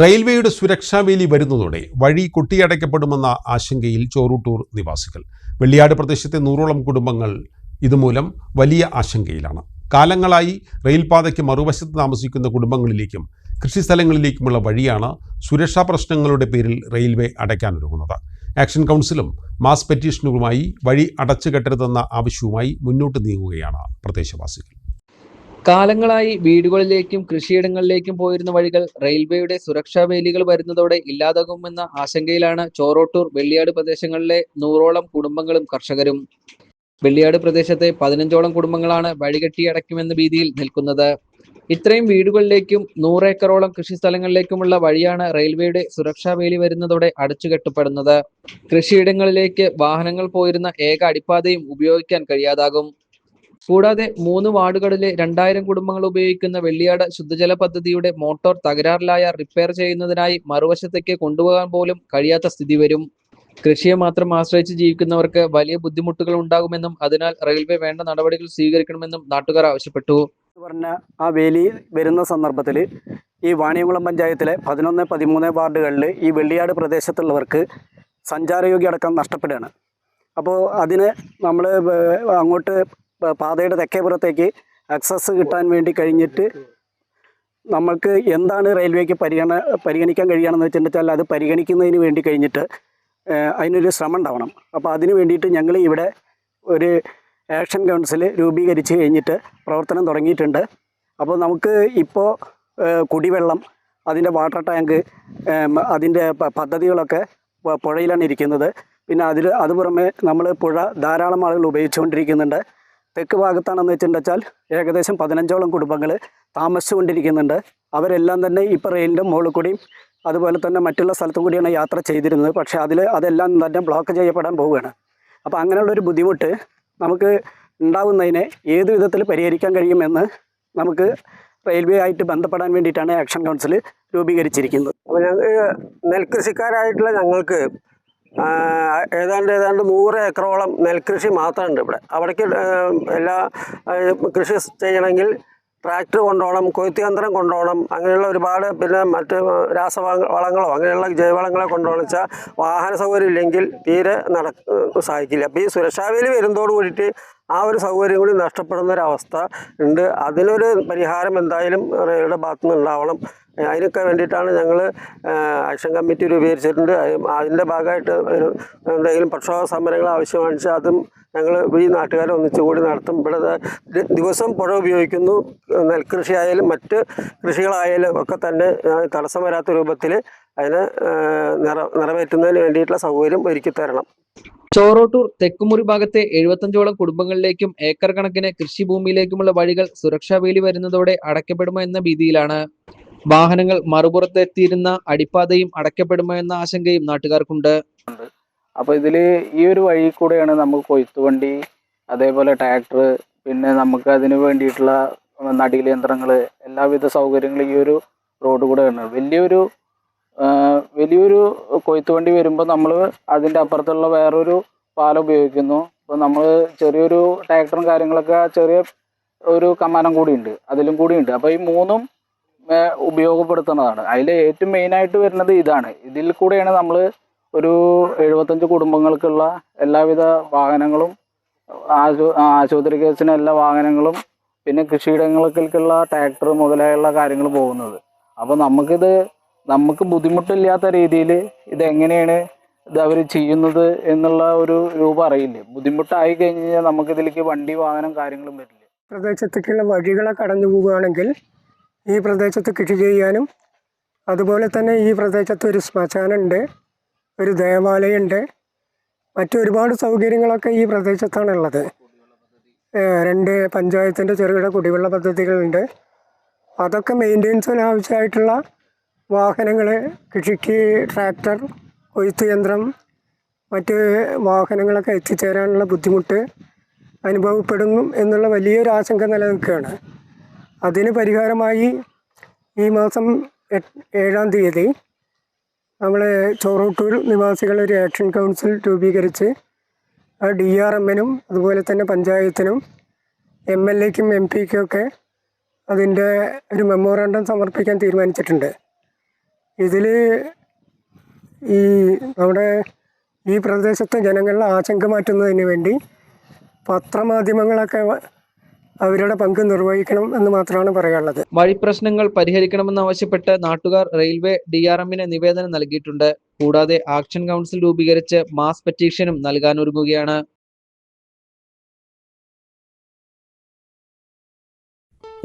റെയിൽവേയുടെ സുരക്ഷാ വേലി വരുന്നതോടെ വഴി കൊട്ടിയടയ്ക്കപ്പെടുമെന്ന ആശങ്കയിൽ ചോറൂട്ടൂർ നിവാസികൾ. വെള്ളിയാട് പ്രദേശത്തെ നൂറോളം കുടുംബങ്ങൾ ഇതുമൂലം വലിയ ആശങ്കയിലാണ്. കാലങ്ങളായി റെയിൽപാതയ്ക്ക് മറുവശത്ത് താമസിക്കുന്ന കുടുംബങ്ങളിലേക്കും കൃഷിസ്ഥലങ്ങളിലേക്കുമുള്ള വഴിയാണ് സുരക്ഷാ പ്രശ്നങ്ങളുടെ പേരിൽ റെയിൽവേ അടയ്ക്കാനൊരുങ്ങുന്നത്. ആക്ഷൻ കൗൺസിലും മാസ് പെറ്റീഷനുകളുമായി വഴി അടച്ചു കെട്ടരുതെന്ന ആവശ്യവുമായി മുന്നോട്ട് നീങ്ങുകയാണ് പ്രദേശവാസികൾ. കാലങ്ങളായി വീടുകളിലേക്കും കൃഷിയിടങ്ങളിലേക്കും പോയിരുന്ന വഴികൾ റെയിൽവേയുടെ സുരക്ഷാ വേലികൾ വരുന്നതോടെ ഇല്ലാതാകുമെന്ന ആശങ്കയിലാണ് ചോറോട്ടൂർ വെള്ളിയാട് പ്രദേശങ്ങളിലെ നൂറോളം കുടുംബങ്ങളും കർഷകരും. വെള്ളിയാട് പ്രദേശത്തെ പതിനഞ്ചോളം കുടുംബങ്ങളാണ് വഴികെട്ടി അടയ്ക്കുമെന്ന ഭീതിയിൽ നിൽക്കുന്നത്. ഇത്രയും വീടുകളിലേക്കും നൂറേക്കറോളം കൃഷിസ്ഥലങ്ങളിലേക്കുമുള്ള വഴിയാണ് റെയിൽവേയുടെ സുരക്ഷാ വേലി വരുന്നതോടെ അടച്ചുകെട്ടപ്പെടുന്നത്. കൃഷിയിടങ്ങളിലേക്ക് വാഹനങ്ങൾ പോയിരുന്ന ഏക അടിപ്പാതയും ഉപയോഗിക്കാൻ കഴിയാതാകും. കൂടാതെ മൂന്ന് വാർഡുകളിലെ രണ്ടായിരം കുടുംബങ്ങൾ ഉപയോഗിക്കുന്ന വെള്ളിയാട് ശുദ്ധജല പദ്ധതിയുടെ മോട്ടോർ തകരാറിലായ റിപ്പയർ ചെയ്യുന്നതിനായി മറുവശത്തേക്ക് കൊണ്ടുപോകാൻ പോലും കഴിയാത്ത സ്ഥിതി വരും. കൃഷിയെ മാത്രം ആശ്രയിച്ച് ജീവിക്കുന്നവർക്ക് വലിയ ബുദ്ധിമുട്ടുകൾ ഉണ്ടാകുമെന്നും അതിനാൽ റെയിൽവേ വേണ്ട നടപടികൾ സ്വീകരിക്കണമെന്നും നാട്ടുകാർ ആവശ്യപ്പെട്ടു. പറഞ്ഞ ആ വേലി വരുന്ന സന്ദർഭത്തിൽ ഈ വാണിയംകുളം പഞ്ചായത്തിലെ പതിനൊന്ന് പതിമൂന്ന് വാർഡുകളിൽ ഈ വെള്ളിയാട് പ്രദേശത്തുള്ളവർക്ക് സഞ്ചാരയോഗ്യ അടക്കം നഷ്ടപ്പെടുകയാണ്. അപ്പോൾ അതിന് നമ്മൾ അങ്ങോട്ട് പാതയുടെ തെക്കേപ്പുറത്തേക്ക് അക്സസ് കിട്ടാൻ വേണ്ടി കഴിഞ്ഞിട്ട് നമ്മൾക്ക് എന്താണ് റെയിൽവേക്ക് പരിഗണ പരിഗണിക്കാൻ കഴിയുകയാണെന്ന് വെച്ചിട്ടുണ്ടെച്ചാൽ അത് പരിഗണിക്കുന്നതിന് വേണ്ടി കഴിഞ്ഞിട്ട് അതിനൊരു ശ്രമം ഉണ്ടാവണം. അപ്പോൾ അതിന് വേണ്ടിയിട്ട് ഞങ്ങൾ ഇവിടെ ഒരു ആക്ഷൻ കൗൺസിൽ രൂപീകരിച്ച് കഴിഞ്ഞിട്ട് പ്രവർത്തനം തുടങ്ങിയിട്ടുണ്ട്. അപ്പോൾ നമുക്ക് ഇപ്പോൾ കുടിവെള്ളം അതിന്റെ വാട്ടർ ടാങ്ക് അതിന്റെ പദ്ധതികളൊക്കെ പുഴയിലാണ് ഇരിക്കുന്നത്. പിന്നെ അതിൽ അത് പുറമെ നമ്മൾ പുഴ ധാരാളം ആളുകൾ ഉപയോഗിച്ചുകൊണ്ടിരിക്കുന്നുണ്ട്. തെക്ക് ഭാഗത്താണെന്ന് വെച്ചിട്ടുണ്ടെച്ചാൽ ഏകദേശം പതിനഞ്ചോളം കുടുംബങ്ങൾ താമസിച്ചുകൊണ്ടിരിക്കുന്നുണ്ട്. അവരെല്ലാം തന്നെ ഇപ്പോൾ റെയിലിന്റെ മുകളിൽ കൂടിയും അതുപോലെ തന്നെ മറ്റുള്ള സ്ഥലത്തും കൂടിയാണ് യാത്ര ചെയ്തിരുന്നത്. പക്ഷേ അതിൽ അതെല്ലാം തന്നെ ബ്ലോക്ക് ചെയ്യപ്പെടാൻ പോവുകയാണ്. അപ്പോൾ അങ്ങനെയുള്ളൊരു ബുദ്ധിമുട്ട് നമുക്ക് ഉണ്ടാവുന്നതിനെ ഏത് വിധത്തിൽ പരിഹരിക്കാൻ കഴിയുമെന്ന് നമുക്ക് റെയിൽവേ ആയിട്ട് ബന്ധപ്പെടാൻ വേണ്ടിയിട്ടാണ് ആക്ഷൻ കൗൺസിൽ രൂപീകരിച്ചിരിക്കുന്നത്. അപ്പോൾ ഞങ്ങൾ നെൽകൃഷിക്കാരായിട്ടുള്ള ഞങ്ങൾക്ക് ഏതാണ്ട് ഏതാണ്ട് നൂറ് ഏക്കറോളം നെൽകൃഷി മാത്രമുണ്ട് ഇവിടെ. അവിടേക്ക് എല്ലാ കൃഷി ചെയ്യണമെങ്കിൽ ട്രാക്ടർ കൊണ്ടുപോകണം കൊയ്ത്ത് യന്ത്രം കൊണ്ടുപോകണം അങ്ങനെയുള്ള ഒരുപാട് പിന്നെ മറ്റ് രാസവളങ്ങളോ അങ്ങനെയുള്ള ജൈവവളങ്ങളോ കൊണ്ടുപോകണം വെച്ചാൽ വാഹന സൗകര്യം ഇല്ലെങ്കിൽ തീരെ നട സാധിക്കില്ല. അപ്പോൾ ഈ സുരക്ഷാവേലി വരുന്നതോട് കൂടിയിട്ട് ആ ഒരു സൗകര്യം കൂടി നഷ്ടപ്പെടുന്ന ഒരു അവസ്ഥ ഉണ്ട്. അതിനൊരു പരിഹാരം എന്തായാലും റെയിൽവേയുടെ ഭാഗത്തു നിന്ന് ഉണ്ടാവണം. ഏഹ് അതിനൊക്കെ വേണ്ടിയിട്ടാണ് ഞങ്ങൾ ആക്ഷൻ കമ്മിറ്റി രൂപീകരിച്ചിട്ടുണ്ട്. അത് അതിന്റെ ഭാഗമായിട്ട് എന്തെങ്കിലും പ്രക്ഷോഭ സമരങ്ങൾ വെച്ചാൽ അതും ഞങ്ങൾ ഈ നാട്ടുകാരെ ഒന്നിച്ചുകൂടി നടത്തും. ഇവിടെ ദിവസം പുഴ ഉപയോഗിക്കുന്നു. നെൽകൃഷി ആയാലും മറ്റ് കൃഷികളായാലും ഒക്കെ തന്നെ തടസ്സം വരാത്ത രൂപത്തിൽ അതിനെ നിറ നിറവേറ്റുന്നതിന് വേണ്ടിയിട്ടുള്ള സൗകര്യം ഒരുക്കി തരണം. ചോറോട്ടൂർ തെക്കുമുറി ഭാഗത്തെ എഴുപത്തഞ്ചോളം കുടുംബങ്ങളിലേക്കും ഏക്കർ കണക്കിന് കൃഷിഭൂമിയിലേക്കുമുള്ള വഴികൾ സുരക്ഷാ വേലി വരുന്നതോടെ അടയ്ക്കപ്പെടുമോ എന്ന ഭീതിയിലാണ്. വാഹനങ്ങൾ മറുപുറത്ത് എത്തിയിരുന്ന അടിപ്പാതയും അടയ്ക്കപ്പെടുമോ എന്ന ആശങ്കയും നാട്ടുകാർക്കുണ്ട്. അപ്പൊ ഇതിൽ ഈ ഒരു വഴി കൂടെയാണ് നമുക്ക് കൊയ്ത്തുവണ്ടി അതേപോലെ ട്രാക്ടർ പിന്നെ നമുക്ക് അതിന് വേണ്ടിയിട്ടുള്ള നടീൽ യന്ത്രങ്ങൾ എല്ലാവിധ സൗകര്യങ്ങളും ഈ ഒരു റോഡ് കൂടെയാണ്. വലിയൊരു വലിയൊരു കൊയ്ത്ത് വണ്ടി വരുമ്പോൾ നമ്മൾ അതിന്റെ അപ്പുറത്തുള്ള വേറൊരു പാലം ഉപയോഗിക്കുന്നു. ഇപ്പോൾ നമ്മൾ ചെറിയൊരു ട്രാക്ടറും കാര്യങ്ങളൊക്കെ ചെറിയ ഒരു കമാനം കൂടിയുണ്ട്. അതിലും കൂടിയുണ്ട്. അപ്പോൾ ഈ മൂന്നും ഉപയോഗപ്പെടുത്തുന്നതാണ്. അതിൽ ഏറ്റവും മെയിനായിട്ട് വരുന്നത് ഇതാണ്. ഇതിൽ കൂടെയാണ് നമ്മൾ ഒരു എഴുപത്തഞ്ച് കുടുംബങ്ങൾക്കുള്ള എല്ലാവിധ വാഹനങ്ങളും ആശു ആശുപത്രി കേസിന് എല്ലാ വാഹനങ്ങളും പിന്നെ കൃഷിയിടങ്ങൾക്കുള്ള ട്രാക്ടർ മുതലായുള്ള കാര്യങ്ങൾ പോകുന്നത്. അപ്പോൾ നമുക്കിത് നമുക്ക് ബുദ്ധിമുട്ടില്ലാത്ത രീതിയിൽ ഇതെങ്ങനെയാണ് ഇത് അവർ ചെയ്യുന്നത് എന്നുള്ള ഒരു രൂപം അറിയില്ലേ? ബുദ്ധിമുട്ടായി കഴിഞ്ഞ് കഴിഞ്ഞാൽ നമുക്കിതിലേക്ക് വണ്ടി വാഹനം കാര്യങ്ങളും വരില്ല. പ്രദേശത്തേക്കുള്ള വഴികളെ കടന്നു പോവുകയാണെങ്കിൽ ഈ പ്രദേശത്ത് കൃഷി ചെയ്യാനും അതുപോലെ തന്നെ ഈ പ്രദേശത്ത് ഒരു ശ്മശാനമുണ്ട് ഒരു ദേവാലയമുണ്ട് മറ്റൊരുപാട് സൗകര്യങ്ങളൊക്കെ ഈ പ്രദേശത്താണുള്ളത് രണ്ട് പഞ്ചായത്തിന്റെ ചെറുകിട കുടിവെള്ള പദ്ധതികളുണ്ട്. അതൊക്കെ മെയിന്റെനൻസിന് ആവശ്യമായിട്ടുള്ള വാഹനങ്ങൾ കൃഷിക്ക് ട്രാക്ടർ കൊയ്ത്ത് യന്ത്രം മറ്റ് വാഹനങ്ങളൊക്കെ എത്തിച്ചേരാനുള്ള ബുദ്ധിമുട്ട് അനുഭവപ്പെടുന്നു എന്നുള്ള വലിയൊരു ആശങ്ക നിലനിൽക്കുകയാണ്. അതിന് പരിഹാരമായി ഈ മാസം ഏഴാം തീയതി നമ്മൾ ചോറൂട്ടൂർ നിവാസികൾ ഒരു ആക്ഷൻ കൗൺസിൽ രൂപീകരിച്ച് ആ ഡി ആർ എമ്മിനും അതുപോലെ തന്നെ പഞ്ചായത്തിനും എം എൽ എക്കും എം പിക്കും ഒക്കെ അതിന്റെ ഒരു മെമ്മോറാണ്ടം സമർപ്പിക്കാൻ തീരുമാനിച്ചിട്ടുണ്ട്. ഇതിൽ ഈ നമ്മുടെ ഈ പ്രദേശത്തെ ജനങ്ങളുടെ ആശങ്ക മാറ്റുന്നതിന് വേണ്ടി പത്രമാധ്യമങ്ങളൊക്കെ അവരുടെ പങ്ക് നിർവഹിക്കണം എന്ന് മാത്രമാണ് പറയാനുള്ളത്. വഴി പ്രശ്നങ്ങൾ പരിഹരിക്കണമെന്നാവശ്യപ്പെട്ട് നാട്ടുകാർ റെയിൽവേ ഡി ആർ എമ്മിന് നിവേദനം നൽകിയിട്ടുണ്ട്. കൂടാതെ ആക്ഷൻ കൗൺസിൽ രൂപീകരിച്ച് മാസ് പെറ്റീഷനും നൽകാനൊരുങ്ങുകയാണ്.